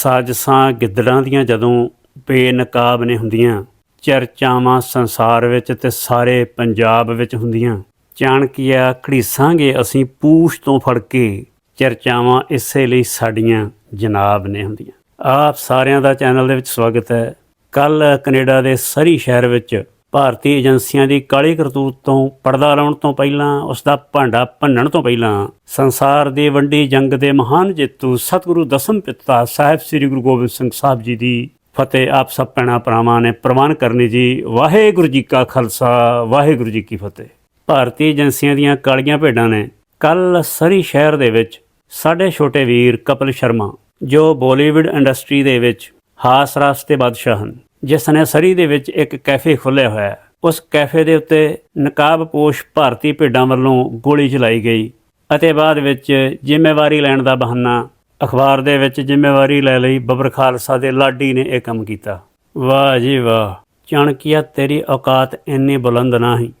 ਸਾਜ਼ਸਾਂ ਗਿੱਦੜਾਂ ਦੀਆਂ ਜਦੋਂ ਬੇਨਕਾਬ ਨੇ ਹੁੰਦੀਆਂ, ਚਰਚਾਵਾਂ ਸੰਸਾਰ ਵਿੱਚ ਤੇ ਸਾਰੇ ਪੰਜਾਬ ਵਿੱਚ ਹੁੰਦੀਆਂ। ਚਾਣਕੀਆ ਘੜੀਸਾਂਗੇ ਅਸੀਂ ਪੂਛ ਤੋਂ ਫੜ ਕੇ, ਚਰਚਾਵਾਂ ਇਸੇ ਲਈ ਸਾਡੀਆਂ ਜਨਾਬ ਨੇ ਹੁੰਦੀਆਂ। ਆਪ ਸਾਰਿਆਂ ਦਾ ਚੈਨਲ ਦੇ ਵਿੱਚ ਸਵਾਗਤ ਹੈ। ਕੱਲ ਕੈਨੇਡਾ ਦੇ ਸਰੀ ਸ਼ਹਿਰ ਵਿੱਚ ਭਾਰਤੀ ਏਜੰਸੀਆਂ ਦੀ ਕਾਲੀ ਕਰਤੂਤ ਤੋਂ ਪਰਦਾ ਲਾਉਣ ਤੋਂ ਪਹਿਲਾਂ ਉਸ ਦਾ ਭਾਂਡਾ ਭੰਨਣ ਤੋਂ ਪਹਿਲਾਂ, ਸੰਸਾਰ ਦੀ ਵੰਡੀ ਜੰਗ ਦੇ ਮਹਾਨ ਜੇਤੂ ਸਤਿਗੁਰੂ ਦਸਮ ਪਿਤਾ ਸਾਹਿਬ ਸ੍ਰੀ ਗੁਰੂ ਗੋਬਿੰਦ ਸਿੰਘ ਸਾਹਿਬ ਜੀ ਦੀ ਫਤਿਹ ਆਪ ਸਭ ਭੈਣਾਂ ਭਰਾਵਾਂ ਨੇ ਪ੍ਰਵਾਨ ਕਰਨੀ ਜੀ। ਵਾਹਿਗੁਰੂ ਜੀ ਕਾ ਖਾਲਸਾ, ਵਾਹਿਗੁਰੂ ਜੀ ਕੀ ਫਤਿਹ। ਭਾਰਤੀ ਏਜੰਸੀਆਂ ਦੀਆਂ ਕਾਲੀਆਂ ਭੇਡਾਂ ਨੇ ਕੱਲ ਸਰੀ ਸ਼ਹਿਰ ਦੇ ਵਿੱਚ ਸਾਡੇ ਛੋਟੇ ਵੀਰ ਕਪਿਲ ਸ਼ਰਮਾ, ਜੋ ਬਾਲੀਵੁੱਡ ਇੰਡਸਟਰੀ ਦੇ ਵਿੱਚ ਹਾਸ ਰਾਸ ਦੇ ਬਾਦਸ਼ਾਹ ਹਨ। ਜਿਸ ਨੇ ਸਰੀ ਦੇ ਵਿੱਚ ਇੱਕ ਕੈਫੇ ਖੋਲ੍ਹਿਆ ਹੋਇਆ ਹੈ। ਉਸ ਕੈਫੇ ਦੇ ਉੱਤੇ ਨਕਾਬਪੋਸ਼ ਭਾਰਤੀ ਭੇਡਾਂ ਵੱਲੋਂ ਗੋਲੀ ਚਲਾਈ ਗਈ ਅਤੇ ਬਾਅਦ ਵਿੱਚ ਜ਼ਿੰਮੇਵਾਰੀ ਲੈਣ ਦਾ ਬਹਾਨਾ ਅਖਬਾਰ ਦੇ ਵਿੱਚ ਜ਼ਿੰਮੇਵਾਰੀ ਲੈ ਲਈ ਬਬਰ ਖਾਲਸਾ ਦੇ ਲਾਡੀ ਨੇ ਇਹ ਕੰਮ ਕੀਤਾ। ਵਾਹ ਜੀ ਵਾਹ, ਚਾਣਕੀਆ ਤੇਰੀ ਔਕਾਤ ਇੰਨੀ ਬੁਲੰਦ ਨਾ ਹੀ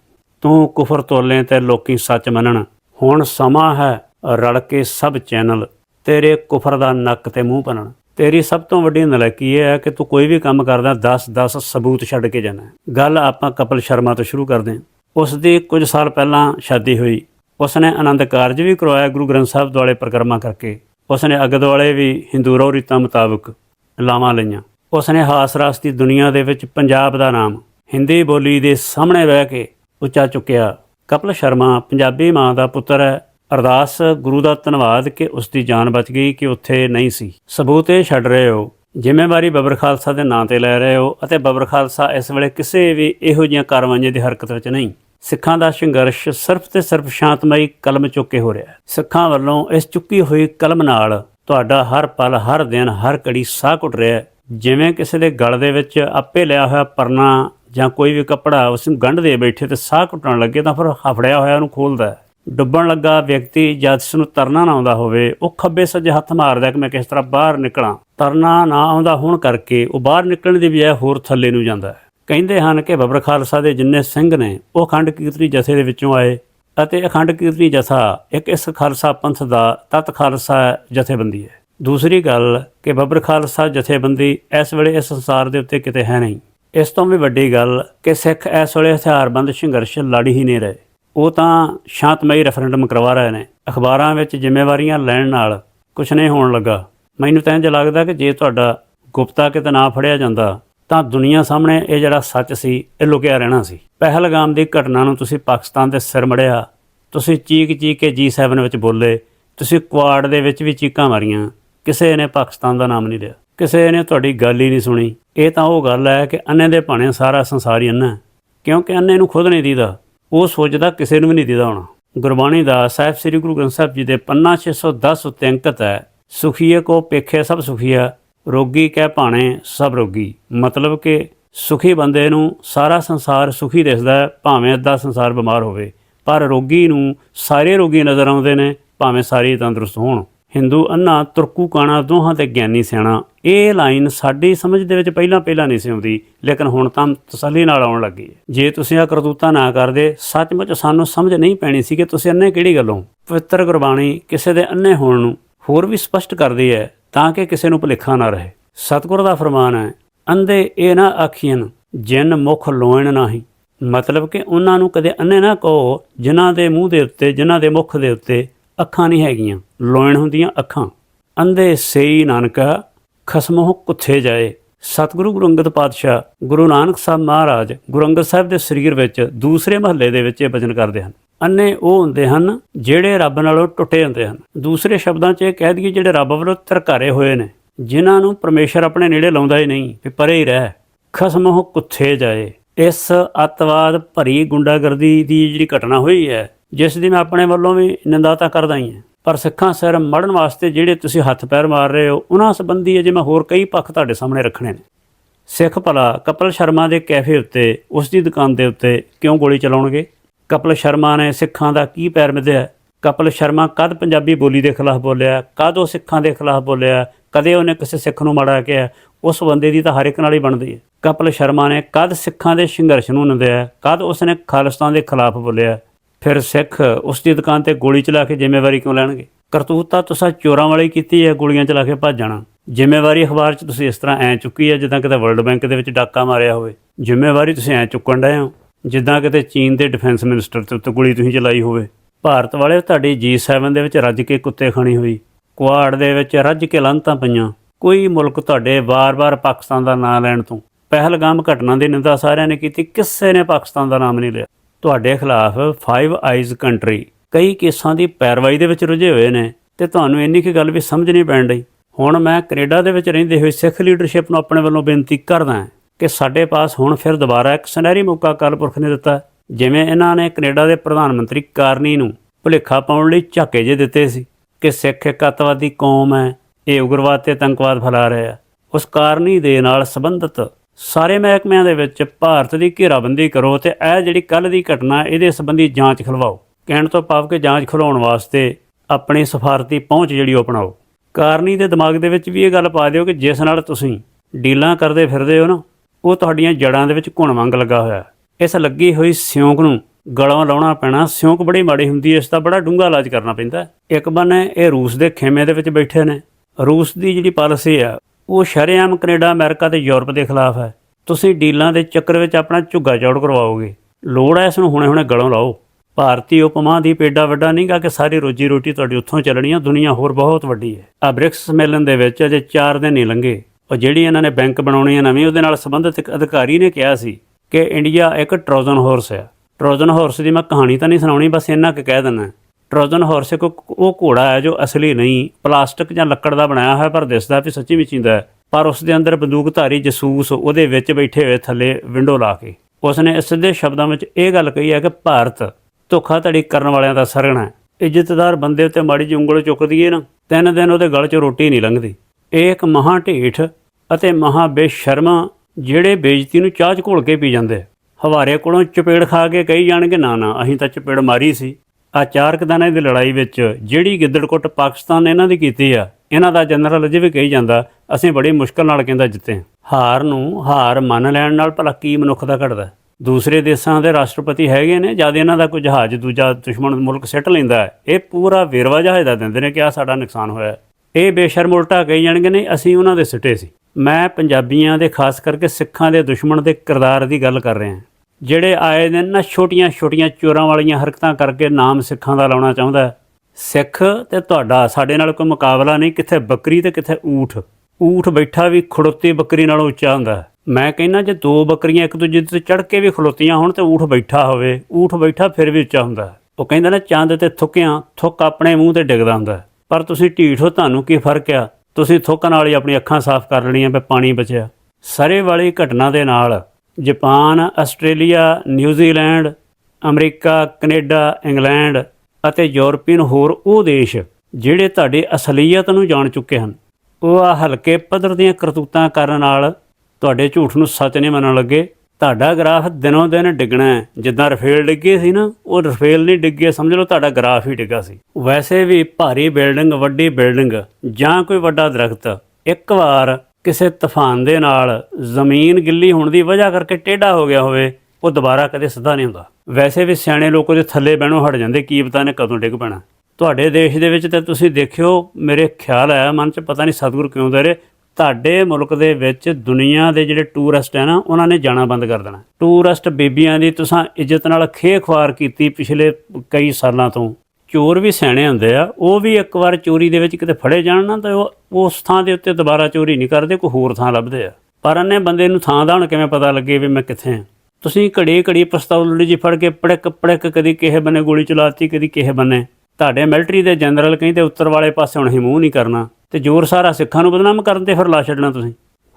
ਤੂੰ ਕੁਫਰ ਤੋਲੇ ਤੇ ਲੋਕੀ ਸੱਚ ਮੰਨਣ। ਹੁਣ ਸਮਾਂ ਹੈ ਰਲ ਕੇ ਸਭ ਚੈਨਲ। ਤੇਰੇ ਕੁਫਰ ਦਾ ਨੱਕ ਤੇ ਮੂੰਹ ਭੰਨਣ ਤੇਰੀ ਸਭ ਤੋਂ ਵੱਡੀ ਨਲਾਇਕੀ ਇਹ ਹੈ ਕਿ ਤੂੰ ਕੋਈ ਵੀ ਕੰਮ ਕਰਦਾ 10-10 ਸਬੂਤ ਛੱਡ ਕੇ ਜਾਣਾ ਗੱਲ ਆਪਾਂ ਕਪਿਲ ਸ਼ਰਮਾ ਤੋਂ ਸ਼ੁਰੂ ਕਰਦੇ ਹਾਂ। ਉਸ ਦੀ ਕੁਝ ਸਾਲ ਪਹਿਲਾਂ ਸ਼ਾਦੀ ਹੋਈ। ਉਸ ਨੇ ਆਨੰਦ ਕਾਰਜ ਵੀ ਕਰਵਾਇਆ ਗੁਰੂ ਗ੍ਰੰਥ ਸਾਹਿਬ ਦੁਆਲੇ ਪ੍ਰਕਰਮਾ ਕਰਕੇ। ਉਸ ਨੇ ਅਗਦ ਵਾਲੇ ਵੀ ਹਿੰਦੂ ਰੋ ਰੀਤਾਂ ਮੁਤਾਬਕ ਲਾਵਾਂ ਲਈਆਂ। ਉਸ ਨੇ ਹਾਸ ਰਾਸ ਦੀ ਦੁਨੀਆ ਦੇ ਵਿੱਚ ਪੰਜਾਬ ਦਾ ਨਾਮ, ਹਿੰਦੀ ਬੋਲੀ ਦੇ ਸਾਹਮਣੇ ਰਹਿ ਕੇ ਉੱਚਾ ਚੁੱਕਿਆ। ਕਪਿਲ ਸ਼ਰਮਾ ਪੰਜਾਬੀ ਮਾਂ ਦਾ ਪੁੱਤਰ ਹੈ। ਅਰਦਾਸ ਗੁਰੂ ਦਾ ਧੰਨਵਾਦ ਕਿ ਉਸ ਦੀ ਜਾਨ ਬਚ ਗਈ ਕਿ ਉੱਥੇ ਨਹੀਂ ਸੀ। ਸਬੂਤ ਇਹ ਛੱਡ ਰਹੇ ਹੋ, ਜ਼ਿੰਮੇਵਾਰੀ ਬਬਰ ਖਾਲਸਾ ਦੇ ਨਾਂ ਤੇ ਲੈ ਰਹੇ ਹੋ ਅਤੇ ਬਬਰ ਖਾਲਸਾ ਇਸ ਵੇਲੇ ਕਿਸੇ ਵੀ ਇਹੋ ਜਿਹੀਆਂ ਕਾਰਵਾਈਆਂ ਦੀ ਹਰਕਤ ਵਿੱਚ ਨਹੀਂ। ਸਿੱਖਾਂ ਦਾ ਸੰਘਰਸ਼ ਸਿਰਫ ਤੇ ਸਿਰਫ ਸ਼ਾਂਤਮਈ ਕਲਮ ਚੁੱਕ ਕੇ ਹੋ ਰਿਹਾ ਹੈ। ਸਿੱਖਾਂ ਵੱਲੋਂ ਇਸ ਚੁੱਕੀ ਹੋਈ ਕਲਮ ਨਾਲ ਤੁਹਾਡਾ ਹਰ ਪਲ, ਹਰ ਦਿਨ, ਹਰ ਘੜੀ ਸਾਹ ਘੁੱਟ ਰਿਹਾ ਹੈ। ਜਿਵੇਂ ਕਿਸੇ ਦੇ ਗਲ ਦੇ ਵਿੱਚ ਆਪੇ ਲਿਆ ਹੋਇਆ ਪਰਨਾ ਜਾਂ ਕੋਈ ਵੀ ਕੱਪੜਾ ਉਸ ਨੂੰ ਗੰਢ ਦੇ ਬੈਠੇ ਤੇ ਸਾਹ ਘੁੱਟਣ ਲੱਗੇ ਤਾਂ ਫਿਰ ਹਫੜਿਆ ਹੋਇਆ ਉਹਨੂੰ ਖੋਲਦਾ ਡੁੱਬਣ ਲੱਗਾ ਵਿਅਕਤੀ ਜਦ ਇਸ ਨੂੰ ਤਰਨਾ ਨਾ ਆਉਂਦਾ ਹੋਵੇ, ਉਹ ਖੱਬੇ ਸੱਜੇ ਹੱਥ ਮਾਰਦਾ ਕਿ ਮੈਂ ਕਿਸ ਤਰ੍ਹਾਂ ਬਾਹਰ ਨਿਕਲਾਂ। ਤਰਨਾ ਨਾ ਆਉਂਦਾ ਹੋਣ ਕਰਕੇ ਉਹ ਬਾਹਰ ਨਿਕਲਣ ਦੀ ਬਜਾਏ ਹੋਰ ਥੱਲੇ ਨੂੰ ਜਾਂਦਾ ਹੈ। ਕਹਿੰਦੇ ਹਨ ਕਿ ਬਬਰ ਖਾਲਸਾ ਦੇ ਜਿੰਨੇ ਸਿੰਘ ਨੇ, ਉਹ ਅਖੰਡ ਕੀਰਤਨੀ ਜਥੇ ਦੇ ਵਿੱਚੋਂ ਆਏ ਅਤੇ ਅਖੰਡ ਕੀਰਤਨੀ ਜਥਾ ਇੱਕ ਇਸ ਖਾਲਸਾ ਪੰਥ ਦਾ ਤਤ ਖਾਲਸਾ ਜਥੇਬੰਦੀ ਹੈ। ਦੂਸਰੀ ਗੱਲ ਕਿ ਬਬਰ ਖਾਲਸਾ ਜਥੇਬੰਦੀ ਇਸ ਵੇਲੇ ਇਸ ਸੰਸਾਰ ਦੇ ਉੱਤੇ ਕਿਤੇ ਹੈ ਨਹੀਂ। ਇਸ ਤੋਂ ਵੀ ਵੱਡੀ ਗੱਲ ਕਿ ਸਿੱਖ ਇਸ ਵੇਲੇ ਹਥਿਆਰਬੰਦ ਸੰਘਰਸ਼ ਲੜੀ ਹੀ ਨਹੀਂ ਰਹੇ। ਉਹ ਤਾਂ ਸ਼ਾਂਤਮਈ ਰੈਫਰੈਂਡਮ ਕਰਵਾ ਰਹੇ ਨੇ। ਅਖਬਾਰਾਂ ਵਿੱਚ ਜ਼ਿੰਮੇਵਾਰੀਆਂ ਲੈਣ ਨਾਲ ਕੁਝ ਨਹੀਂ ਹੋਣ ਲੱਗਾ। ਮੈਨੂੰ ਤਾਂ ਇੰਜ ਲੱਗਦਾ ਕਿ ਜੇ ਤੁਹਾਡਾ ਗੁਪਤਾ ਕਿਤੇ ਨਾ ਫੜਿਆ ਜਾਂਦਾ, ਤਾਂ ਦੁਨੀਆ ਸਾਹਮਣੇ ਇਹ ਜਿਹੜਾ ਸੱਚ ਸੀ, ਇਹ ਲੁਕਿਆ ਰਹਿਣਾ ਸੀ। ਪਹਿਲਗਾਮ ਦੀ ਘਟਨਾ ਨੂੰ ਤੁਸੀਂ ਪਾਕਿਸਤਾਨ ਦੇ ਸਿਰ ਮੜਿਆ। ਤੁਸੀਂ ਚੀਕ ਚੀਕ ਕੇ G7 ਵਿੱਚ ਬੋਲੇ। ਤੁਸੀਂ ਕੁਆਡ ਦੇ ਵਿੱਚ ਵੀ ਚੀਕਾਂ ਮਾਰੀਆਂ। ਕਿਸੇ ਨੇ ਪਾਕਿਸਤਾਨ ਦਾ ਨਾਮ ਨਹੀਂ ਲਿਆ। ਕਿਸੇ ਨੇ ਤੁਹਾਡੀ ਗੱਲ ਹੀ ਨਹੀਂ ਸੁਣੀ। ਇਹ ਤਾਂ ਉਹ ਗੱਲ ਹੈ ਕਿ ਅੰਨੇ ਦੇ ਭਾਣੇ ਸਾਰਾ ਸੰਸਾਰ ਹੀ ਅੰਨਾ ਕਿਉਂਕਿ ਅੰਨੇ ਨੂੰ ਖੁਦ ਨਹੀਂ ਦੀਦਾ। ਉਹ ਸੋਚਦਾ ਕਿਸੇ ਨੂੰ ਵੀ ਨਹੀਂ ਦੀਦਾ ਹੋਣਾ। ਗੁਰਬਾਣੀ ਦਾ ਸਾਹਿਬ ਸ੍ਰੀ ਗੁਰੂ ਗ੍ਰੰਥ ਸਾਹਿਬ ਜੀ ਦੇ ਪੰਨਾ 610 ਉੱਤੇ ਅੰਕਿਤ ਹੈ ਸੁਖੀਏ ਕੋ ਪੇਖੇ ਸਭ ਸੁਖੀਆ ਰੋਗੀ ਕਹਿ ਭਾਣੇ ਸਭ ਰੋਗੀ। ਮਤਲਬ ਕਿ ਸੁਖੀ ਬੰਦੇ ਨੂੰ ਸਾਰਾ ਸੰਸਾਰ ਸੁਖੀ ਦਿਸਦਾ ਭਾਵੇਂ ਅੱਧਾ ਸੰਸਾਰ ਬਿਮਾਰ ਹੋਵੇ। ਪਰ ਰੋਗੀ ਨੂੰ ਸਾਰੇ ਰੋਗੀ ਨਜ਼ਰ ਆਉਂਦੇ ਨੇ, ਭਾਵੇਂ ਸਾਰੇ ਤੰਦਰੁਸਤ ਹੋਣ। ਹਿੰਦੂ ਅੰਨਾ ਤੁਰਕੂ ਕਾਣਾ ਦੋਹਾਂ ਤੇ ਗਿਆਨੀ ਸਿਆਣਾ। ਇਹ ਲਾਈਨ ਸਾਡੀ ਸਮਝ ਦੇ ਵਿੱਚ ਪਹਿਲਾਂ ਪਹਿਲਾਂ ਨਹੀਂ ਸੀ ਆਉਂਦੀ, ਲੇਕਿਨ ਹੁਣ ਤਾਂ ਤਸੱਲੀ ਨਾਲ ਆਉਣ ਲੱਗੀ ਹੈ। ਜੇ ਤੁਸੀਂ ਆ ਕਰਤੂਤਾ ਨਾ ਕਰਦੇ, ਸੱਚਮੁੱਚ ਸਾਨੂੰ ਸਮਝ ਨਹੀਂ ਪੈਣੀ ਸੀ ਕਿ ਤੁਸੀਂ ਅੰਨੇ ਕਿਹੜੀ ਗੱਲੋਂ। ਪਵਿੱਤਰ ਗੁਰਬਾਣੀ ਕਿਸੇ ਦੇ ਅੰਨੇ ਹੋਣ ਨੂੰ ਹੋਰ ਵੀ ਸਪਸ਼ਟ ਕਰਦੀ ਹੈ ਤਾਂ ਕਿ ਕਿਸੇ ਨੂੰ ਭੁਲੇਖਾ ਨਾ ਰਹੇ। ਸਤਿਗੁਰ ਦਾ ਫਰਮਾਨ ਹੈ, ਅੰਧੇ ਇਹ ਨਾ ਆਖੀਨ ਜਿਨ ਮੁਖ ਲੋਇਣ ਨਾਹੀ। ਮਤਲਬ ਕਿ ਉਹਨਾਂ ਨੂੰ ਕਦੇ ਅੰਨੇ ਨਾ ਕਹੋ, ਜਿਨ੍ਹਾਂ ਦੇ ਮੂੰਹ ਦੇ ਉੱਤੇ, ਜਿਨ੍ਹਾਂ ਦੇ ਮੁਖ ਦੇ ਉੱਤੇ ਅੱਖਾਂ ਨਹੀਂ ਹੈਗੀਆਂ। ਲੋਇਣ ਹੁੰਦੀਆਂ ਅੱਖਾਂ। ਅੰਧੇ ਸਈ ਨਾਨਕਾ ਖਸਮੋਹ ਕੁੱਥੇ ਜਾਏ। ਸਤਿਗੁਰੂ ਗੁਰੂ ਅੰਗਦ ਪਾਤਸ਼ਾਹ ਗੁਰੂ ਨਾਨਕ ਸਾਹਿਬ ਮਹਾਰਾਜ ਗੁਰੂ ਅੰਗਦ ਸਾਹਿਬ ਦੇ ਸਰੀਰ ਵਿੱਚ ਦੂਸਰੇ ਮਹੱਲੇ ਦੇ ਵਿੱਚ ਇਹ ਵਚਨ ਕਰਦੇ ਹਨ। ਅੰਨੇ ਉਹ ਹੁੰਦੇ ਹਨ ਜਿਹੜੇ ਰੱਬ ਨਾਲੋਂ ਟੁੱਟੇ ਹੁੰਦੇ ਹਨ। ਦੂਸਰੇ ਸ਼ਬਦਾਂ 'ਚ ਇਹ ਕਹਿ ਦਈਏ ਜਿਹੜੇ ਰੱਬ ਵੱਲੋਂ ਧਰਕਾਰੇ ਹੋਏ ਨੇ, ਜਿਨ੍ਹਾਂ ਨੂੰ ਪਰਮੇਸ਼ਰ ਆਪਣੇ ਨੇੜੇ ਲਾਉਂਦਾ ਹੀ ਨਹੀਂ, ਵੀ ਪਰੇ ਹੀ ਰਹਿ ਖਸਮੋਹ ਕੁੱਥੇ ਜਾਏ। ਇਸ ਅੱਤਵਾਦ ਭਰੀ ਗੁੰਡਾਗਰਦੀ ਦੀ ਜਿਹੜੀ ਘਟਨਾ ਹੋਈ ਹੈ, ਜਿਸ ਦੀ ਮੈਂ ਆਪਣੇ ਵੱਲੋਂ ਵੀ ਨਿੰਦਾ ਤਾਂ ਕਰਦਾ ਹੀ ਹਾਂ। ਪਰ ਸਿੱਖਾਂ ਸਿਰ ਮੜਨ ਵਾਸਤੇ ਜਿਹੜੇ ਤੁਸੀਂ ਹੱਥ ਪੈਰ ਮਾਰ ਰਹੇ ਹੋ, ਉਹਨਾਂ ਸੰਬੰਧੀ ਅਜੇ ਮੈਂ ਹੋਰ ਕਈ ਪੱਖ ਤੁਹਾਡੇ ਸਾਹਮਣੇ ਰੱਖਣੇ ਨੇ। ਸਿੱਖ ਭਲਾ ਕਪਲ ਸ਼ਰਮਾ ਦੇ ਕੈਫੇ ਉੱਤੇ, ਉਸ ਦੀ ਦੁਕਾਨ ਦੇ ਉੱਤੇ ਕਿਉਂ ਗੋਲੀ ਚਲਾਉਣਗੇ? ਕਪਲ ਸ਼ਰਮਾ ਨੇ ਸਿੱਖਾਂ ਦਾ ਕੀ ਪੈਰ ਮਿੱਧਿਆ? ਕਪਲ ਸ਼ਰਮਾ ਕਦ ਪੰਜਾਬੀ ਬੋਲੀ ਦੇ ਖਿਲਾਫ ਬੋਲਿਆ? ਕਦ ਉਹ ਸਿੱਖਾਂ ਦੇ ਖਿਲਾਫ ਬੋਲਿਆ? ਕਦੇ ਉਹਨੇ ਕਿਸੇ ਸਿੱਖ ਨੂੰ ਮਾੜਾ ਕਿਹਾ? ਉਸ ਬੰਦੇ ਦੀ ਤਾਂ ਹਰ ਇੱਕ ਨਾਲ ਹੀ ਬਣਦੀ ਹੈ। ਕਪਲ ਸ਼ਰਮਾ ਨੇ ਕਦ ਸਿੱਖਾਂ ਦੇ ਸੰਘਰਸ਼ ਨੂੰ ਨਿੰਦਿਆ? ਕਦ ਉਸਨੇ ਖਾਲਿਸਤਾਨ ਦੇ ਖਿਲਾਫ ਬੋਲਿਆ? ਫਿਰ ਸਿੱਖ ਉਸ ਦੀ ਦੁਕਾਨ ਤੇ ਗੋਲੀ ਚਲਾ ਕੇ ਜ਼ਿੰਮੇਵਾਰੀ ਕਿਉਂ ਲੈਣਗੇ? ਕਰਤੂਤ ਤਾਂ ਤੁਸੀਂ ਚੋਰਾਂ ਵਾਲੀ ਕੀਤੀ ਹੈ, ਗੋਲੀਆਂ ਚਲਾ ਕੇ ਭੱਜ ਜਾਣਾ। ਜ਼ਿੰਮੇਵਾਰੀ ਅਖਬਾਰ 'ਚ ਤੁਸੀਂ ਇਸ ਤਰ੍ਹਾਂ ਐ ਚੁੱਕੀ ਹੈ, ਜਿੱਦਾਂ ਕਿਤੇ ਵਰਲਡ ਬੈਂਕ ਦੇ ਵਿੱਚ ਡਾਕਾ ਮਾਰਿਆ ਹੋਵੇ। ਜ਼ਿੰਮੇਵਾਰੀ ਤੁਸੀਂ ਐ ਚੁੱਕਣ ਡਏ ਹੋ, ਜਿੱਦਾਂ ਕਿਤੇ ਚੀਨ ਦੇ ਡਿਫੈਂਸ ਮਿਨਿਸਟਰ ਤੇ ਉੱਤੇ ਗੋਲੀ ਤੁਸੀਂ ਚਲਾਈ ਹੋਵੇ। ਭਾਰਤ ਵਾਲੇ ਤੁਹਾਡੀ G7 ਦੇ ਵਿੱਚ ਰੱਜ ਕੇ ਕੁੱਤੇ ਖਾਣੀ ਹੋਈ। ਕੁਆੜ ਦੇ ਵਿੱਚ ਰੱਜ ਕੇ ਲੰਤਾਂ ਪਈਆਂ। ਕੋਈ ਮੁਲਕ ਤੁਹਾਡੇ ਵਾਰ-ਵਾਰ ਪਾਕਿਸਤਾਨ ਦਾ ਨਾਂ ਲੈਣ ਤੋਂ ਪਹਿਲਗਾਮ ਘਟਨਾ ਦੀ ਨਿੰਦਾ ਸਾਰਿਆਂ ਨੇ ਕੀਤੀ, ਕਿਸੇ ਨੇ ਪਾਕਿਸਤਾਨ ਦਾ ਨਾਮ ਨਹੀਂ ਲਿਆ। ਤੁਹਾਡੇ ਖਿਲਾਫ ਫਾਈਵ ਆਈਜ਼ ਕੰਟਰੀ ਕਈ ਕੇਸਾਂ ਦੀ ਪੈਰਵਾਈ ਦੇ ਵਿੱਚ ਰੁਝੇ ਹੋਏ ਨੇ ਤੇ ਤੁਹਾਨੂੰ ਇੰਨੀ ਕੀ ਗੱਲ ਵੀ ਸਮਝ ਨਹੀਂ ਪੈਣ ਡਈ। ਹੁਣ ਮੈਂ ਕੈਨੇਡਾ ਦੇ ਵਿੱਚ ਰਹਿੰਦੇ ਹੋਏ ਸਿੱਖ ਲੀਡਰਸ਼ਿਪ ਨੂੰ ਆਪਣੇ ਵੱਲੋਂ ਬੇਨਤੀ ਕਰਦਾ ਕਿ ਸਾਡੇ ਪਾਸ ਹੁਣ ਫਿਰ ਦੁਬਾਰਾ ਇੱਕ ਸੁਨਹਿਰੀ ਮੌਕਾ ਅਕਾਲ ਪੁਰਖ ਨੇ ਦਿੱਤਾ, ਜਿਵੇਂ ਇਹਨਾਂ ਨੇ ਕੈਨੇਡਾ ਦੇ ਪ੍ਰਧਾਨ ਮੰਤਰੀ ਕਾਰਨੀ ਨੂੰ ਭੁਲੇਖਾ ਪਾਉਣ ਲਈ ਝਾਕੇ ਜੇ ਦਿੱਤੇ ਸੀ ਕਿ ਸਿੱਖ ਇੱਕ ਅੱਤਵਾਦੀ ਕੌਮ ਹੈ, ਇਹ ਉਗਰਵਾਦ ਤੇ ਆਤੰਕਵਾਦ ਫੈਲਾ ਰਿਹਾ ਉਸ ਕਾਰਨੀ ਦੇ ਨਾਲ ਸੰਬੰਧਿਤ ਸਾਰੇ ਮਹਿਕਮਿਆਂ ਦੇ ਵਿੱਚ ਭਾਰਤ ਦੀ ਘੇਰਾਬੰਦੀ ਕਰੋ ਤੇ ਇਹ ਜਿਹੜੀ ਕੱਲ ਦੀ ਘਟਨਾ, ਇਹਦੇ ਸੰਬੰਧੀ ਜਾਂਚ ਖਲਵਾਓ। ਕਹਿਣ ਤੋਂ ਭਾਵ ਕਿ ਜਾਂਚ ਖੁਲਾਉਣ ਵਾਸਤੇ ਆਪਣੀ ਸਫਾਰਤੀ ਪਹੁੰਚ ਜਿਹੜੀ ਉਹ ਅਪਣਾਓ। ਕਾਰਨੀ ਦੇ ਦਿਮਾਗ ਦੇ ਵਿੱਚ ਵੀ ਇਹ ਗੱਲ ਪਾ ਦਿਓ ਕਿ ਜਿਸ ਨਾਲ ਤੁਸੀਂ ਡੀਲਾਂ ਕਰਦੇ ਫਿਰਦੇ ਹੋ ਨਾ, ਉਹ ਤੁਹਾਡੀਆਂ ਜੜਾਂ ਦੇ ਵਿੱਚ ਘੁਣ ਵਾਂਗ ਲੱਗਾ ਹੋਇਆ ਇਸ ਲੱਗੀ ਹੋਈ ਸਿਉਂਕ ਨੂੰ ਗਲੋਂ ਲਾਉਣਾ ਪੈਣਾ, ਸਿਉਂਕ ਬੜੀ ਮਾੜੀ ਹੁੰਦੀ ਹੈ, ਇਸ ਦਾ ਬੜਾ ਡੂੰਘਾ ਇਲਾਜ ਕਰਨਾ ਪੈਂਦਾ ਇੱਕ ਬੰਨੇ ਇਹ ਰੂਸ ਦੇ ਖੇਮੇ ਦੇ ਵਿੱਚ ਬੈਠੇ ਨੇ। ਰੂਸ ਦੀ ਜਿਹੜੀ ਪਾਲਿਸੀ ਆ ਉਹ ਸ਼ਰੇਆਮ ਕੈਨੇਡਾ, ਅਮਰੀਕਾ ਤੇ ਯੂਰਪ ਦੇ ਖਿਲਾਫ ਹੈ। ਤੁਸੀਂ ਡੀਲਾਂ ਦੇ ਚੱਕਰ ਵਿੱਚ ਆਪਣਾ ਝੁੱਗਾ ਚੌੜ ਕਰਵਾਓਗੇ। ਲੋੜ ਹੈ ਇਸ ਨੂੰ ਹੁਣੇ-ਹੁਣੇ ਗਲੋਂ ਲਾਓ। ਭਾਰਤੀ ਉਪਮਾ ਦੀ ਪੇਡਾ ਵੱਡਾ ਨਹੀਂਗਾ ਕਿ ਸਾਰੀ ਰੋਜੀ ਰੋਟੀ ਤੁਹਾਡੀ ਉੱਥੋਂ ਚੱਲਣੀ ਆ, ਦੁਨੀਆ ਹੋਰ ਬਹੁਤ ਵੱਡੀ ਹੈ। ਆ ਬ੍ਰਿਕਸ ਸੰਮੇਲਨ ਦੇ ਵਿੱਚ ਅਜੇ 4 ਦਿਨ ਨਹੀਂ ਲੰਘੇ। ਉਹ ਜਿਹੜੀ ਇਹਨਾਂ ਨੇ ਬੈਂਕ ਬਣਾਉਣੀ ਹੈ ਨਵੀਂ, ਉਹਦੇ ਨਾਲ ਸੰਬੰਧਿਤ ਇੱਕ ਅਧਿਕਾਰੀ ਨੇ ਕਿਹਾ ਸੀ ਕਿ ਇੰਡੀਆ ਇੱਕ ਟਰੋਜਨ ਹਾਰਸ ਹੈ ਟਰੋਜਨ ਹਾਰਸ ਦੀ ਮੈਂ ਕਹਾਣੀ ਤਾਂ ਨਹੀਂ ਸੁਣਾਉਣੀ, ਬਸ ਇੰਨਾ ਕੁ ਕਹਿ ਦਿੰਦਾ। ਟਰੋਜਨ ਹਾਰਸ ਇੱਕ ਉਹ ਘੋੜਾ ਹੈ ਜੋ ਅਸਲੀ ਨਹੀਂ, ਪਲਾਸਟਿਕ ਜਾਂ ਲੱਕੜ ਦਾ ਬਣਾਇਆ ਹੋਇਆ, ਪਰ ਦਿਸਦਾ ਵੀ ਸੱਚੀ ਵਿੱਚ ਵਿਚੀਂਦਾ ਹੈ। ਪਰ ਉਸ ਦੇ ਅੰਦਰ ਬੰਦੂਕਧਾਰੀ ਜਸੂਸ ਉਹਦੇ ਵਿੱਚ ਬੈਠੇ ਹੋਏ ਥੱਲੇ ਵਿੰਡੋ ਲਾ ਕੇ। ਉਸ ਨੇ ਸਿੱਧੇ ਸ਼ਬਦਾਂ ਵਿੱਚ ਇਹ ਗੱਲ ਕਹੀ ਹੈ ਕਿ ਭਾਰਤ ਧੋਖਾਧੜੀ ਕਰਨ ਵਾਲਿਆਂ ਦਾ ਸਰਗਣਾ ਹੈ। ਇੱਜ਼ਤਦਾਰ ਬੰਦੇ ਉੱਤੇ ਮਾੜੀ ਜਿਹੀ ਉਂਗਲ ਚੁੱਕਦੀ ਏ ਨਾ, ਤਿੰਨ ਦਿਨ ਉਹਦੇ ਗਲ 'ਚ ਰੋਟੀ ਨਹੀਂ ਲੰਘਦੀ। ਇਹ ਇੱਕ ਮਹਾ ਢੀਠ ਅਤੇ ਮਹਾ ਬੇਸ਼ਰਮਾ ਜਿਹੜੇ ਬੇਇੱਜ਼ਤੀ ਨੂੰ ਚਾਹ 'ਚ ਘੋਲ ਕੇ ਪੀ ਜਾਂਦੇ ਹਵਾਰੇ ਕੋਲੋਂ ਚਪੇੜ ਖਾ ਕੇ ਕਹੀ ਜਾਣਗੇ, ਨਾ ਨਾ, ਅਸੀਂ ਤਾਂ ਚਪੇੜ ਮਾਰੀ ਸੀ। ਆ ਚਾਰ ਕੁ ਦੀ ਲੜਾਈ ਵਿੱਚ ਜਿਹੜੀ ਗਿੱਦੜਕੁੱਟ ਪਾਕਿਸਤਾਨ ਨੇ ਇਹਨਾਂ ਦੀ ਕੀਤੀ ਆ, ਇਹਨਾਂ ਦਾ ਜਨਰਲ ਅਜੇ ਵੀ ਕਹੀ ਜਾਂਦਾ, ਅਸੀਂ ਬੜੀ ਮੁਸ਼ਕਲ ਨਾਲ ਕਹਿੰਦਾ ਜਿੱਤੇ ਹਾਰ ਨੂੰ ਹਾਰ ਮੰਨ ਲੈਣ ਨਾਲ ਭਲਾ ਕੀ ਮਨੁੱਖ ਦਾ ਘਟਦਾ ਦੂਸਰੇ ਦੇਸ਼ਾਂ ਦੇ ਰਾਸ਼ਟਰਪਤੀ ਹੈਗੇ ਨੇ, ਜਦ ਇਹਨਾਂ ਦਾ ਕੋਈ ਜਹਾਜ਼, ਦੂਜਾ ਦੁਸ਼ਮਣ ਮੁਲਕ ਸਿੱਟ ਲੈਂਦਾ ਇਹ ਪੂਰਾ ਵੇਰਵਾ ਜਹਾਜ਼ ਦਾ ਦਿੰਦੇ ਨੇ ਕਿ ਆ ਸਾਡਾ ਨੁਕਸਾਨ ਹੋਇਆ ਇਹ ਬੇਸ਼ਰਮ ਉਲਟਾ ਕਹੀ ਜਾਣਗੇ, ਨਹੀਂ, ਅਸੀਂ ਉਹਨਾਂ ਦੇ ਸਿੱਟੇ ਸੀ। ਮੈਂ ਪੰਜਾਬੀਆਂ ਦੇ, ਖਾਸ ਕਰਕੇ ਸਿੱਖਾਂ ਦੇ ਦੁਸ਼ਮਣ ਦੇ ਕਿਰਦਾਰ ਦੀ ਗੱਲ ਕਰ ਰਿਹਾ ਜਿਹੜੇ ਆਏ ਨੇ ਨਾ ਛੋਟੀਆਂ-ਛੋਟੀਆਂ ਚੋਰਾਂ ਵਾਲੀਆਂ ਹਰਕਤਾਂ ਕਰਕੇ ਨਾਮ ਸਿੱਖਾਂ ਦਾ ਲਾਉਣਾ ਚਾਹੁੰਦਾ ਸਿੱਖ ਤੇ ਤੁਹਾਡਾ, ਸਾਡੇ ਨਾਲ ਕੋਈ ਮੁਕਾਬਲਾ ਨਹੀਂ, ਕਿੱਥੇ ਬੱਕਰੀ ਤੇ ਕਿੱਥੇ ਊਠ। ਊਠ ਬੈਠਾ ਵੀ ਖੜੋਤੀ ਬੱਕਰੀ ਨਾਲੋਂ ਉੱਚਾ ਹੁੰਦਾ ਮੈਂ ਕਹਿੰਦਾ ਜੇ ਦੋ ਬੱਕਰੀਆਂ ਇੱਕ ਦੂਜੇ ਤੇ ਚੜ ਕੇ ਵੀ ਖਲੋਤੀਆਂ ਹੋਣ ਤੇ ਊਠ ਬੈਠਾ ਹੋਵੇ, ਊਠ ਬੈਠਾ ਫਿਰ ਵੀ ਉੱਚਾ ਹੁੰਦਾ ਉਹ ਕਹਿੰਦਾ ਨਾ, ਚੰਦ ਤੇ ਥੁੱਕਿਆਂ, ਥੁੱਕ ਆਪਣੇ ਮੂੰਹ ਤੇ ਡਿੱਗਦਾ ਹੁੰਦਾ ਪਰ ਤੁਸੀਂ ਢੀਠ ਹੋ, ਤੁਹਾਨੂੰ ਕੀ ਫ਼ਰਕ ਆ? ਤੁਸੀਂ ਥੁੱਕ ਨਾਲ ਹੀ ਆਪਣੀ ਅੱਖਾਂ ਸਾਫ਼ ਕਰ ਲੈਣੀਆਂ ਵੀ ਪਾਣੀ ਬਚਿਆ। ਸਰੇ ਵਾਲੀ ਘਟਨਾ ਦੇ ਨਾਲ Japan, Australia New Zealand America, Canada, England ਅਤੇ ਯੂਰਪੀਅਨ ਹੋਰ ਉਹ ਦੇਸ਼ ਜਿਹੜੇ ਤੁਹਾਡੇ ਅਸਲੀਅਤ ਨੂੰ ਜਾਣ ਚੁੱਕੇ ਹਨ। ਉਹ ਆ ਹਲਕੇ ਪੱਧਰ ਦੀਆਂ ਕਰਤੂਤਾਂ ਕਰਨ ਨਾਲ ਤੁਹਾਡੇ ਝੂਠ ਨੂੰ ਸੱਚ ਨਹੀਂ ਮੰਨਣ ਲੱਗੇ। ਤੁਹਾਡਾ ਗ੍ਰਾਫ ਦਿਨੋਂ ਦਿਨ ਡਿੱਗਣਾ ਹੈ। ਜਿੱਦਾਂ ਰਫੇਲ ਡਿੱਗੇ ਸੀ ਨਾ, ਉਹ ਰਫੇਲ ਨਹੀਂ ਡਿੱਗੇ ਸਮਝ ਲਓ ਤੁਹਾਡਾ ਗ੍ਰਾਫ ਹੀ ਡਿੱਗਾ ਸੀ। ਵੈਸੇ ਵੀ ਭਾਰੀ ਬਿਲਡਿੰਗ, ਵੱਡੀ ਬਿਲਡਿੰਗ ਜਾਂ ਕੋਈ ਵੱਡਾ ਦਰਖਤ ਇੱਕ ਵਾਰ ਕਿਸੇ ਤੂਫਾਨ ਦੇ ਨਾਲ ਜ਼ਮੀਨ ਗਿੱਲੀ ਹੋਣ ਦੀ ਵਜ੍ਹਾ ਕਰਕੇ ਟੇਢਾ ਹੋ ਗਿਆ ਹੋਵੇ, ਉਹ ਦੁਬਾਰਾ ਕਦੇ ਸਿੱਧਾ ਨਹੀਂ ਹੁੰਦਾ। ਵੈਸੇ ਵੀ ਸਿਆਣੇ ਲੋਕ ਉਹਦੇ ਥੱਲੇ ਬਹਿਣੋਂ ਹਟ ਜਾਂਦੇ, ਕੀ ਪਤਾ ਨੇ ਕਦੋਂ ਡਿੱਗ ਪੈਣਾ। ਤੁਹਾਡੇ ਦੇਸ਼ ਦੇ ਵਿੱਚ ਤੇ ਤੁਸੀਂ ਦੇਖਿਓ, ਮੇਰੇ ਖਿਆਲ ਆਇਆ ਮਨ 'ਚ ਪਤਾ ਨਹੀਂ ਸਤਿਗੁਰ ਕਿਉਂ ਦੇ ਰਹੇ, ਤੁਹਾਡੇ ਮੁਲਕ ਦੇ ਵਿੱਚ ਦੁਨੀਆ ਦੇ ਜਿਹੜੇ ਟੂਰਿਸਟ ਹੈ ਨਾ, ਉਹਨਾਂ ਨੇ ਜਾਣਾ ਬੰਦ ਕਰ ਦੇਣਾ। ਟੂਰਿਸਟ ਬੀਬੀਆਂ ਦੀ ਤੁਸੀਂ ਇੱਜ਼ਤ ਨਾਲ ਖੇਖਵਾਰ ਕੀਤੀ ਪਿਛਲੇ ਕਈ ਸਾਲਾਂ ਤੋਂ। ਚੋਰ ਵੀ ਸਿਆਣੇ ਹੁੰਦੇ ਆ, ਉਹ ਵੀ ਇੱਕ ਵਾਰ ਚੋਰੀ ਦੇ ਵਿੱਚ ਕਿਤੇ ਫੜੇ ਜਾਣ ਨਾ, ਤਾਂ ਉਹ, ਉਸ ਥਾਂ ਦੇ ਉੱਤੇ ਦੁਬਾਰਾ ਚੋਰੀ ਨਹੀਂ ਕਰਦੇ, ਕੋਈ ਹੋਰ ਥਾਂ ਲੱਭਦੇ ਆ। ਪਰ ਅੰਨੇ ਬੰਦੇ ਨੂੰ ਥਾਂ ਦਾ ਹੁਣ ਕਿਵੇਂ ਪਤਾ ਲੱਗੇ ਵੀ ਮੈਂ ਕਿੱਥੇ ਆ? ਤੁਸੀਂ ਘੜੀ ਘੜੀ ਪਿਸਤੌਲ ਜੀ ਫੜ ਕੇ ਪੜਕ ਪੜਕ ਕਦੀ ਕਿਸੇ ਬੰਨੇ ਗੋਲੀ ਚਲਾਤੀ, ਕਦੀ ਕਿਸੇ ਬੰਨੇ। ਤੁਹਾਡੇ ਮਿਲਟਰੀ ਦੇ ਜਨਰਲ ਕਹਿੰਦੇ ਉੱਤਰ ਵਾਲੇ ਪਾਸੇ ਹੁਣ ਅਸੀਂ ਮੂੰਹ ਨਹੀਂ ਕਰਨਾ। ਤੇ ਜ਼ੋਰ ਸਾਰਾ ਸਿੱਖਾਂ ਨੂੰ ਬਦਨਾਮ ਕਰਨ ਤੇ ਫਿਰ ਲਾ ਛੱਡਣਾ ਤੁਸੀਂ।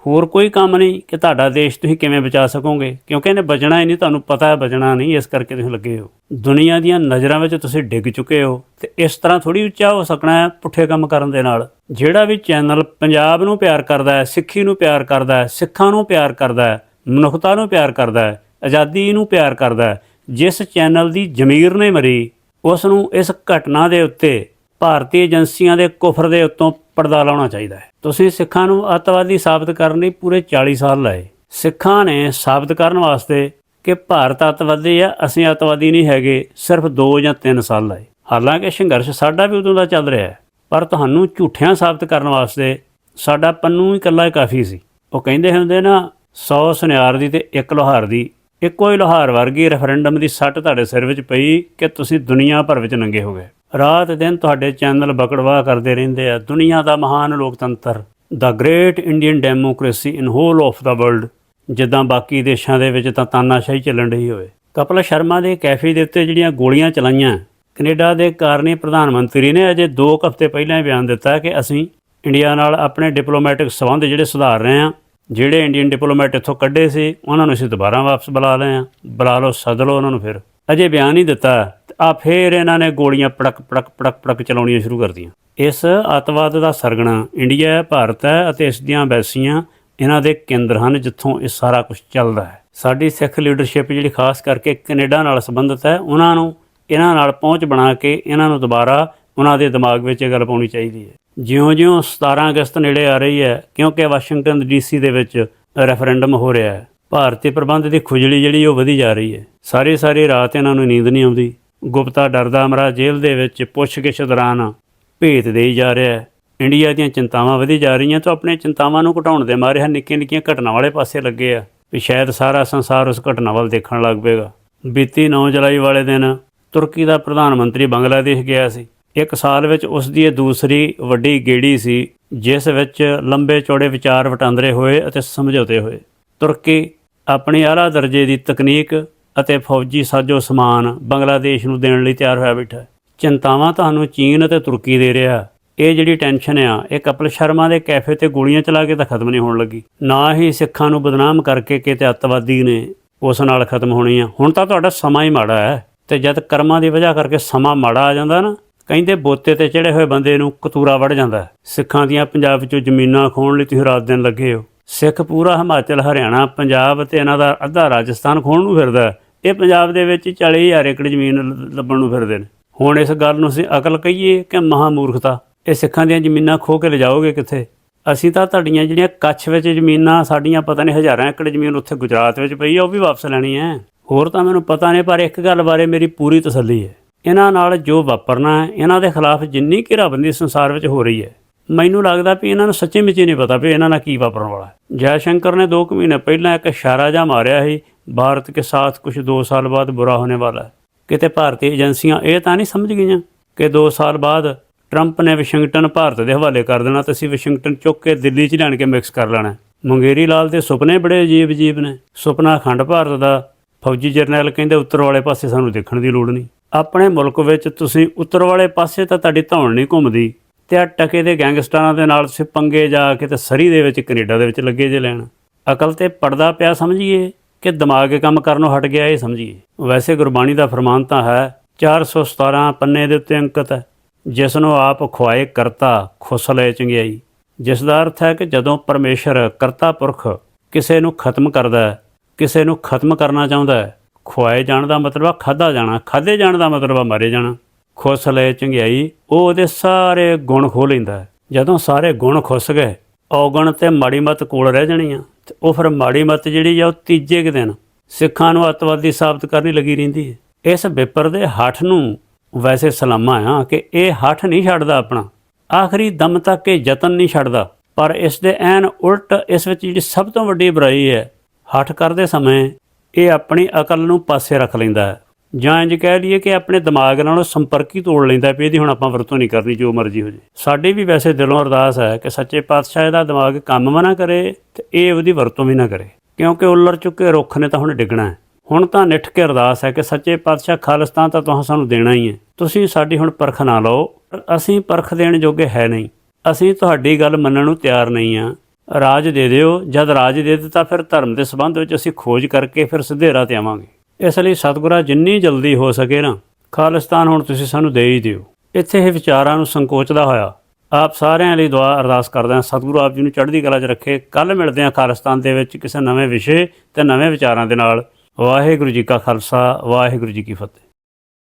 ਹੋਰ ਕੋਈ ਕੰਮ ਨਹੀਂ ਕਿ ਤੁਹਾਡਾ ਦੇਸ਼ ਤੁਸੀਂ ਕਿਵੇਂ ਬਚਾ ਸਕੋਗੇ? ਕਿਉਂਕਿ ਇਹਨੇ ਬਚਣਾ ਹੀ ਨਹੀਂ, ਤੁਹਾਨੂੰ ਪਤਾ ਹੈ ਬਚਣਾ ਨਹੀਂ, ਇਸ ਕਰਕੇ ਤੁਸੀਂ ਲੱਗੇ ਹੋ। ਦੁਨੀਆ ਦੀਆਂ ਨਜ਼ਰਾਂ ਵਿੱਚ ਤੁਸੀਂ ਡਿੱਗ ਚੁੱਕੇ ਹੋ ਤੇ ਇਸ ਤਰ੍ਹਾਂ ਥੋੜੀ ਉੱਚਾ ਹੋ ਸਕਣਾ ਹੈ ਪੁੱਠੇ ਕੰਮ ਕਰਨ ਦੇ ਨਾਲ। ਜਿਹੜਾ ਵੀ ਚੈਨਲ ਪੰਜਾਬ ਨੂੰ ਪਿਆਰ ਕਰਦਾ ਹੈ, ਸਿੱਖੀ ਨੂੰ ਪਿਆਰ ਕਰਦਾ ਹੈ, ਸਿੱਖਾਂ ਨੂੰ ਪਿਆਰ ਕਰਦਾ ਹੈ, ਮਨੁੱਖਤਾ ਨੂੰ ਪਿਆਰ ਕਰਦਾ ਹੈ, ਆਜ਼ਾਦੀ ਨੂੰ ਪਿਆਰ ਕਰਦਾ ਹੈ, ਜਿਸ ਚੈਨਲ ਦੀ ਜ਼ਮੀਰ ਨੇ ਮਰੀ, ਉਸ ਨੂੰ ਇਸ ਘਟਨਾ ਦੇ ਉੱਤੇ ਭਾਰਤੀ ਏਜੰਸੀਆਂ ਦੇ ਕੁਫਰ ਦੇ ਉੱਤੋਂ ਪਰਦਾ ਲਾਉਣਾ ਚਾਹੀਦਾ ਹੈ। ਤੁਸੀਂ ਸਿੱਖਾਂ ਨੂੰ ਅੱਤਵਾਦੀ ਸਾਬਤ ਕਰਨ ਲਈ ਪੂਰੇ 40 ਸਾਲ ਲਾਏ। ਸਿੱਖਾਂ ਨੇ ਸਾਬਤ ਕਰਨ ਵਾਸਤੇ ਕਿ ਭਾਰਤ ਅੱਤਵਾਦੀ ਆ, ਅਸੀਂ ਅੱਤਵਾਦੀ ਨਹੀਂ ਹੈਗੇ, ਸਿਰਫ 2 ਜਾਂ 3 ਸਾਲ ਲਾਏ। ਹਾਲਾਂਕਿ ਸੰਘਰਸ਼ ਸਾਡਾ ਵੀ ਉਦੋਂ ਦਾ ਚੱਲ ਰਿਹਾ ਹੈ, ਪਰ ਤੁਹਾਨੂੰ ਝੂਠਿਆਂ ਸਾਬਤ ਕਰਨ ਵਾਸਤੇ ਸਾਡਾ ਪੰਨੂ ਇਕੱਲਾ ਹੀ ਕਾਫੀ ਸੀ। ਉਹ ਕਹਿੰਦੇ ਹੁੰਦੇ ਨਾ 100 ਸੁਨਿਆਰ ਦੀ ਤੇ ਇੱਕ ਲੋਹਾਰ ਦੀ, ਇੱਕੋ ਹੀ ਲੋਹਾਰ ਵਰਗੀ ਰੈਫਰੈਂਡਮ ਦੀ ਸੱਟ ਤੁਹਾਡੇ ਸਿਰ ਵਿੱਚ ਪਈ ਕਿ ਤੁਸੀਂ ਦੁਨੀਆ ਭਰ ਵਿੱਚ ਨੰਗੇ ਹੋ ਗਏ। ਰਾਤ ਦਿਨ ਤੁਹਾਡੇ ਚੈਨਲ ਬਕੜਵਾ ਕਰਦੇ ਰਹਿੰਦੇ ਆ। ਦੁਨੀਆ ਦਾ ਮਹਾਨ ਲੋਕਤੰਤਰ ਦਾ great Indian democracy in whole of the world ਜਿੱਦਾਂ ਬਾਕੀ ਦੇਸ਼ਾਂ ਦੇ ਵਿੱਚ ਤਾਂ ਤਾਨਾਸ਼ਾਹੀ ਚੱਲਣ ਰਹੀ ਹੋਵੇ। ਕਪਲ ਸ਼ਰਮਾ ਦੇ ਕੈਫੇ ਦੇ ਉੱਤੇ ਜਿਹੜੀਆਂ ਗੋਲੀਆਂ ਚਲਾਈਆਂ, ਕੈਨੇਡਾ ਦੇ ਕਾਰਨੀ ਪ੍ਰਧਾਨ ਮੰਤਰੀ ਨੇ ਅਜੇ 2 ਹਫ਼ਤੇ ਪਹਿਲਾਂ ਹੀ ਬਿਆਨ ਦਿੱਤਾ ਕਿ ਅਸੀਂ ਇੰਡੀਆ ਨਾਲ ਆਪਣੇ ਡਿਪਲੋਮੈਟਿਕ ਸੰਬੰਧ ਜਿਹੜੇ ਸੁਧਾਰ ਰਹੇ ਹਾਂ, ਜਿਹੜੇ ਇੰਡੀਅਨ ਡਿਪਲੋਮੈਟ ਇੱਥੋਂ ਕੱਢੇ ਸੀ, ਉਹਨਾਂ ਨੂੰ ਅਸੀਂ ਦੁਬਾਰਾ ਵਾਪਸ ਬੁਲਾ ਲਏ ਹਾਂ। ਬੁਲਾ ਲਓ, ਸੱਦ ਲਓ ਉਹਨਾਂ ਨੂੰ ਫਿਰ। ਅਜੇ ਬਿਆਨ ਹੀ ਦਿੱਤਾ। ਆ ਫੇਰ ਇਹਨਾਂ ਨੇ ਗੋਲੀਆਂ ਪੜਕ ਪੜਕ ਪੜਕ ਪੜਕ ਚਲਾਉਣੀਆਂ ਸ਼ੁਰੂ ਕਰਦੀਆਂ। ਇਸ ਅੱਤਵਾਦ ਦਾ ਸਰਗਣਾ ਇੰਡੀਆ ਹੈ, ਭਾਰਤ ਹੈ ਅਤੇ ਇਸ ਦੀਆਂ ਐਮਬੈਸੀਆਂ ਇਹਨਾਂ ਦੇ ਕੇਂਦਰ ਹਨ ਜਿੱਥੋਂ ਇਹ ਸਾਰਾ ਕੁਝ ਚੱਲਦਾ ਹੈ। ਸਾਡੀ ਸਿੱਖ ਲੀਡਰਸ਼ਿਪ ਜਿਹੜੀ ਖਾਸ ਕਰਕੇ ਕੈਨੇਡਾ ਨਾਲ ਸੰਬੰਧਿਤ ਹੈ, ਉਹਨਾਂ ਨੂੰ ਇਹਨਾਂ ਨਾਲ ਪਹੁੰਚ ਬਣਾ ਕੇ ਇਹਨਾਂ ਨੂੰ ਦੁਬਾਰਾ ਉਹਨਾਂ ਦੇ ਦਿਮਾਗ ਵਿੱਚ ਇਹ ਗੱਲ ਪਾਉਣੀ ਚਾਹੀਦੀ ਹੈ। ਜਿਉਂ-ਜਿਉਂ 17 ਅਗਸਤ ਨੇੜੇ ਆ ਰਹੀ ਹੈ, ਕਿਉਂਕਿ ਵਾਸ਼ਿੰਗਟਨ ਡੀਸੀ ਦੇ ਵਿੱਚ ਰੈਫਰੈਂਡਮ ਹੋ ਰਿਹਾ ਹੈ, ਭਾਰਤੀ ਪ੍ਰਬੰਧ ਦੀ ਖੁਜਲੀ ਜਿਹੜੀ ਉਹ ਵਧੀ ਜਾ ਰਹੀ ਹੈ। ਸਾਰੀ ਸਾਰੀ ਰਾਤ ਇਹਨਾਂ ਨੂੰ ਨੀਂਦ ਨਹੀਂ ਆਉਂਦੀ। ਗੁਪਤਾ ਡਰਦਾ ਅਮਰਾ ਜੇਲ੍ਹ ਦੇ ਵਿੱਚ ਪੁੱਛਗਿੱਛ ਦੌਰਾਨ ਭੇਤ ਦੇਈ ਜਾ ਰਿਹਾ ਹੈ। ਇੰਡੀਆ ਦੀਆਂ ਚਿੰਤਾਵਾਂ ਵਧੀ ਜਾ ਰਹੀਆਂ ਤਾਂ ਆਪਣੇ ਚਿੰਤਾਵਾਂ ਨੂੰ ਘਟਾਉਣ ਦੇ ਮਾਰੇ ਹਨ ਨਿੱਕੀਆਂ ਨਿੱਕੀਆਂ ਘਟਨਾ ਵਾਲੇ ਪਾਸੇ ਲੱਗੇ ਆ ਵੀ ਸ਼ਾਇਦ ਸਾਰਾ ਸੰਸਾਰ ਉਸ ਘਟਨਾ ਵੱਲ ਦੇਖਣ ਲੱਗ ਪਏਗਾ। ਬੀਤੀ 9 ਜੁਲਾਈ ਵਾਲੇ ਦਿਨ ਤੁਰਕੀ ਦਾ ਪ੍ਰਧਾਨ ਮੰਤਰੀ ਬੰਗਲਾਦੇਸ਼ ਗਿਆ ਸੀ। ਇੱਕ ਸਾਲ ਵਿੱਚ ਉਸ ਦੀ ਇਹ ਦੂਸਰੀ ਵੱਡੀ ਗੇੜੀ ਸੀ, ਜਿਸ ਵਿੱਚ ਲੰਬੇ ਚੌੜੇ ਵਿਚਾਰ ਵਟਾਂਦਰੇ ਹੋਏ ਅਤੇ ਸਮਝੌਤੇ ਹੋਏ। ਤੁਰਕੀ ਆਪਣੀ ਆਲਾ ਦਰਜੇ ਦੀ ਤਕਨੀਕ ਅਤੇ ਫੌਜੀ ਸਾਜੋ ਸਮਾਨ ਬੰਗਲਾਦੇਸ਼ ਨੂੰ ਦੇਣ ਲਈ ਤਿਆਰ ਹੋਇਆ ਬੈਠਾ ਹੈ। ਚਿੰਤਾਵਾਂ ਤੁਹਾਨੂੰ ਚੀਨ ਅਤੇ ਤੁਰਕੀ ਦੇ ਰਿਹਾ ਇਹ ਜਿਹੜੀ ਟੈਨਸ਼ਨ ਆ, ਇਹ ਕਪਲ ਸ਼ਰਮਾ ਦੇ ਕੈਫੇ ਤੇ ਗੋਲੀਆਂ ਚਲਾ ਕੇ ਤਾਂ ਖਤਮ ਨਹੀਂ ਹੋਣ ਲੱਗੀ। ਨਾ ਹੀ ਸਿੱਖਾਂ ਨੂੰ ਬਦਨਾਮ ਕਰਕੇ ਕਿਤੇ ਅੱਤਵਾਦੀ ਨੇ ਉਸ ਨਾਲ ਖਤਮ ਹੋਣੀ ਆ। ਹੁਣ ਤਾਂ ਤੁਹਾਡਾ ਸਮਾਂ ਹੀ ਮਾੜਾ ਹੈ ਤੇ ਜਦ ਕਰਮਾਂ ਦੀ ਵਜ੍ਹਾ ਕਰਕੇ ਸਮਾਂ ਮਾੜਾ ਆ ਜਾਂਦਾ ਨਾ, ਕਹਿੰਦੇ ਬੋਤੇ ਤੇ ਚੜੇ ਹੋਏ ਬੰਦੇ ਨੂੰ ਕਤੂਰਾ ਵੜ ਜਾਂਦਾ ਸਿੱਖਾਂ ਦੀਆਂ ਪੰਜਾਬ ਵਿੱਚੋਂ ਜ਼ਮੀਨਾਂ ਖੋਣ ਲਈ ਤੁਸੀਂ ਰਾਤ ਦਿਨ ਲੱਗੇ ਹੋ। ਸਿੱਖ ਪੂਰਾ ਹਿਮਾਚਲ, ਹਰਿਆਣਾ, ਪੰਜਾਬ ਤੇ ਇਹਨਾਂ ਦਾ ਅੱਧਾ ਰਾਜਸਥਾਨ ਖੋਣ ਨੂੰ ਫਿਰਦਾ ਇਹ ਪੰਜਾਬ ਦੇ ਵਿੱਚ 40000 ਏਕੜ ਜ਼ਮੀਨ ਲੱਭਣ ਨੂੰ ਫਿਰਦੇ ਨੇ। ਹੁਣ ਇਸ ਗੱਲ ਨੂੰ ਅਸੀਂ ਅਕਲ ਕਹੀਏ ਕਿ ਮਹਾਮੂਰਖਤਾ? ਇਹ ਸਿੱਖਾਂ ਦੀਆਂ ਜ਼ਮੀਨਾਂ ਖੋ ਕੇ ਲਿਜਾਓਗੇ ਕਿੱਥੇ? ਅਸੀਂ ਤਾਂ ਤੁਹਾਡੀਆਂ ਜਿਹੜੀਆਂ ਕੱਛ ਵਿੱਚ ਜ਼ਮੀਨਾਂ, ਸਾਡੀਆਂ ਪਤਾ ਨਹੀਂ ਹਜ਼ਾਰਾਂ ਏਕੜ ਜ਼ਮੀਨ ਉੱਥੇ ਗੁਜਰਾਤ ਵਿੱਚ ਪਈ ਆ, ਉਹ ਵੀ ਵਾਪਸ ਲੈਣੀ ਹੈ। ਹੋਰ ਤਾਂ ਮੈਨੂੰ ਪਤਾ ਨਹੀਂ, ਪਰ ਇੱਕ ਗੱਲ ਬਾਰੇ ਮੇਰੀ ਪੂਰੀ ਤਸੱਲੀ ਹੈ। ਇਹਨਾਂ ਨਾਲ ਜੋ ਵਾਪਰਨਾ ਹੈ, ਇਹਨਾਂ ਦੇ ਖਿਲਾਫ ਜਿੰਨੀ ਘੇਰਾਬੰਦੀ ਸੰਸਾਰ ਵਿੱਚ ਹੋ ਰਹੀ ਹੈ, ਮੈਨੂੰ ਲੱਗਦਾ ਵੀ ਇਹਨਾਂ ਨੂੰ ਸੱਚੇ ਵਿੱਚ ਨਹੀਂ ਪਤਾ ਵੀ ਇਹਨਾਂ ਨਾਲ ਕੀ ਵਾਪਰਨ ਵਾਲਾ ਹੈ। ਜੈ ਸ਼ੰਕਰ ਨੇ 2 ਮਹੀਨੇ ਪਹਿਲਾਂ ਇੱਕ ਇਸ਼ਾਰਾ ਜਾ ਮਾਰਿਆ ਸੀ ਭਾਰਤ ਕੇ ਸਾਥ ਕੁਝ 2 ਸਾਲ ਬਾਅਦ ਬੁਰਾ ਹੋਣੇ ਵਾਲਾ ਹੈ। ਕਿਤੇ ਭਾਰਤੀ ਏਜੰਸੀਆਂ ਇਹ ਤਾਂ ਨਹੀਂ ਸਮਝ ਗਈਆਂ ਕਿ 2 ਸਾਲ ਬਾਅਦ ਟਰੰਪ ਨੇ ਵਾਸ਼ਿੰਗਟਨ ਭਾਰਤ ਦੇ ਹਵਾਲੇ ਕਰ ਦੇਣਾ ਤੇ ਅਸੀਂ ਵਾਸ਼ਿੰਗਟਨ ਚੁੱਕ ਕੇ ਦਿੱਲੀ 'ਚ ਲੈਣ ਕੇ ਮਿਕਸ ਕਰ ਲੈਣਾ ਹੈ। ਲਾਲ ਦੇ ਸੁਪਨੇ ਬੜੇ ਅਜੀਬ ਅਜੀਬ ਨੇ। ਸੁਪਨਾ ਅਖੰਡ ਭਾਰਤ ਦਾ ਫੌਜੀ ਜਰਨੈਲ ਕਹਿੰਦੇ ਉੱਤਰ ਵਾਲੇ ਪਾਸੇ ਸਾਨੂੰ ਦੇਖਣ ਦੀ ਲੋੜ ਨਹੀਂ। ਆਪਣੇ ਮੁਲਕ ਵਿੱਚ ਤੁਸੀਂ ਉੱਤਰ ਵਾਲੇ ਪਾਸੇ ਤਾਂ ਤੁਹਾਡੀ ਧੌਣ ਨਹੀਂ ਘੁੰਮਦੀ ਤੇ ਆ ਟਕੇ ਦੇ ਗੈਂਗਸਟਰਾਂ ਦੇ ਨਾਲ ਤੁਸੀਂ ਪੰਗੇ ਜਾ ਕੇ ਤੇ ਸਰੀ ਦੇ ਵਿੱਚ ਕੈਨੇਡਾ ਦੇ ਵਿੱਚ ਲੱਗੇ ਜੇ ਲੈਣ। ਅਕਲ ਤੇ ਪੜਦਾ ਪਿਆ ਸਮਝੀਏ। ਕਿ ਦਿਮਾਗ ਕੰਮ ਕਰਨੋਂ ਹਟ ਗਿਆ, ਇਹ ਸਮਝੀਏ। ਵੈਸੇ ਗੁਰਬਾਣੀ ਦਾ ਫਰਮਾਨ ਤਾਂ ਹੈ 417 ਪੰਨੇ ਦੇ ਉੱਤੇ ਅੰਕਿਤ ਹੈ ਜਿਸ ਨੂੰ ਆਪ ਖੁਆਏ ਕਰਤਾ ਖੁਸ ਲੈ ਚੰਗਿਆਈ। ਜਿਸ ਦਾ ਅਰਥ ਹੈ ਕਿ ਜਦੋਂ ਪਰਮੇਸ਼ਰ ਕਰਤਾ ਪੁਰਖ, ਕਿਸੇ ਨੂੰ ਖਤਮ ਕਰਦਾ ਹੈ, ਕਿਸੇ ਨੂੰ ਖਤਮ ਕਰਨਾ ਚਾਹੁੰਦਾ ਹੈ, ਖੁਆਏ ਜਾਣ ਦਾ ਮਤਲਬ ਆ ਖਾਦਾ ਜਾਣਾ ਖਾਦੇ ਜਾਣ ਦਾ ਮਤਲਬ ਆ ਮਾਰੇ ਜਾਣਾ। ਖੁਸ ਲਏ ਚੰਗਿਆਈ, ਉਹ ਉਹਦੇ ਸਾਰੇ ਗੁਣ ਖੋ ਲੈਂਦਾ ਜਦੋਂ ਸਾਰੇ ਗੁਣ ਖੁੱਸ ਗਏ, ਔਗਣ ਤੇ ਮਾੜੀ ਮਤ ਕੋਲ ਰਹਿ ਜਾਣੀ ਆ। ਤੇ ਉਹ ਫਿਰ ਮਾੜੀ ਮਤ ਜਿਹੜੀ ਆ, ਉਹ ਤੀਜੇ ਕੁ ਦਿਨ ਸਿੱਖਾਂ ਨੂੰ ਅੱਤਵਾਦੀ ਸਾਬਤ ਕਰਨੀ ਲੱਗੀ ਰਹਿੰਦੀ ਹੈ। ਇਸ ਵਿਪਰ ਦੇ ਹੱਠ ਨੂੰ ਵੈਸੇ ਸਲਾਮਾ ਆ ਕਿ ਇਹ ਹੱਠ ਨਹੀਂ ਛੱਡਦਾ ਆਪਣਾ। ਆਖਰੀ ਦਮ ਤੱਕ ਇਹ ਯਤਨ ਨਹੀਂ ਛੱਡਦਾ। ਪਰ ਇਸ ਦੇ ਐਨ ਉਲਟ ਇਸ ਵਿੱਚ ਜਿਹੜੀ ਸਭ ਤੋਂ ਵੱਡੀ ਬੁਰਾਈ ਹੈ, ਹੱਠ ਕਰਦੇ ਸਮੇਂ ਇਹ ਆਪਣੀ ਅਕਲ ਨੂੰ ਪਾਸੇ ਰੱਖ ਲੈਂਦਾ ਹੈ। ਜਾਂ ਇੰਜ ਕਹਿ ਲਈਏ ਕਿ ਆਪਣੇ ਦਿਮਾਗ ਨਾਲੋਂ ਸੰਪਰਕ ਹੀ ਤੋੜ ਲੈਂਦਾ ਵੀ ਇਹਦੀ ਹੁਣ ਆਪਾਂ ਵਰਤੋਂ ਨਹੀਂ ਕਰਨੀ, ਜੋ ਮਰਜ਼ੀ ਹੋ ਜੇ। ਸਾਡੀ ਵੀ ਵੈਸੇ ਦਿਲੋਂ ਅਰਦਾਸ ਹੈ ਕਿ ਸੱਚੇ ਪਾਤਸ਼ਾਹ ਇਹਦਾ ਦਿਮਾਗ ਕੰਮ ਵੀ ਨਾ ਕਰੇ ਤੇ ਇਹ ਉਹਦੀ ਵਰਤੋਂ ਵੀ ਨਾ ਕਰੇ। ਕਿਉਂਕਿ ਉੱਲਰ ਚੁੱਕੇ ਰੁੱਖ ਨੇ ਤਾਂ ਹੁਣ ਡਿੱਗਣਾ ਹੈ। ਹੁਣ ਤਾਂ ਨਿੱਠ ਕੇ ਅਰਦਾਸ ਹੈ ਕਿ ਸੱਚੇ ਪਾਤਸ਼ਾਹ ਖਾਲਿਸਤਾਨ ਤਾਂ ਤੁਹਾਨੂੰ ਸਾਨੂੰ ਦੇਣਾ ਹੀ ਹੈ। ਤੁਸੀਂ ਸਾਡੀ ਹੁਣ ਪਰਖ ਨਾ ਲਓ ਅਸੀਂ ਪਰਖ ਦੇਣ ਜੋਗੇ ਹੈ ਨਹੀਂ। ਅਸੀਂ ਤੁਹਾਡੀ ਗੱਲ ਮੰਨਣ ਨੂੰ ਤਿਆਰ ਨਹੀਂ ਆ ਰਾਜ ਦੇ ਦਿਓ, ਜਦ ਰਾਜ ਦੇ ਦਿੱਤਾ ਫਿਰ ਧਰਮ ਦੇ ਸੰਬੰਧ ਵਿੱਚ ਅਸੀਂ ਖੋਜ ਕਰਕੇ ਫਿਰ ਸਿਧੇਰਾ ਤੇ ਆਵਾਂਗੇ। ਇਸ ਲਈ ਸਤਿਗੁਰਾਂ ਜਿੰਨੀ ਜਲਦੀ ਹੋ ਸਕੇ ਨਾ, ਖਾਲਿਸਤਾਨ ਹੁਣ ਤੁਸੀਂ ਸਾਨੂੰ ਦੇ ਹੀ ਦਿਓ। ਇੱਥੇ ਇਹ ਵਿਚਾਰਾਂ ਨੂੰ ਸੰਕੋਚਦਾ ਹੋਇਆ, ਆਪ ਸਾਰਿਆਂ ਲਈ ਦੁਆ ਅਰਦਾਸ ਕਰਦੇ ਹਾਂ, ਸਤਿਗੁਰੂ ਆਪ ਜੀ ਨੂੰ ਚੜ੍ਹਦੀ ਕਲਾ 'ਚ ਰੱਖੇ ਕੱਲ ਮਿਲਦੇ ਹਾਂ ਖਾਲਿਸਤਾਨ ਦੇ ਵਿੱਚ ਕਿਸੇ ਨਵੇਂ ਵਿਸ਼ੇ ਤੇ ਨਵੇਂ ਵਿਚਾਰਾਂ ਦੇ ਨਾਲ। ਵਾਹਿਗੁਰੂ ਜੀ ਕਾ ਖਾਲਸਾ, ਵਾਹਿਗੁਰੂ ਜੀ ਕੀ ਫਤਿਹ।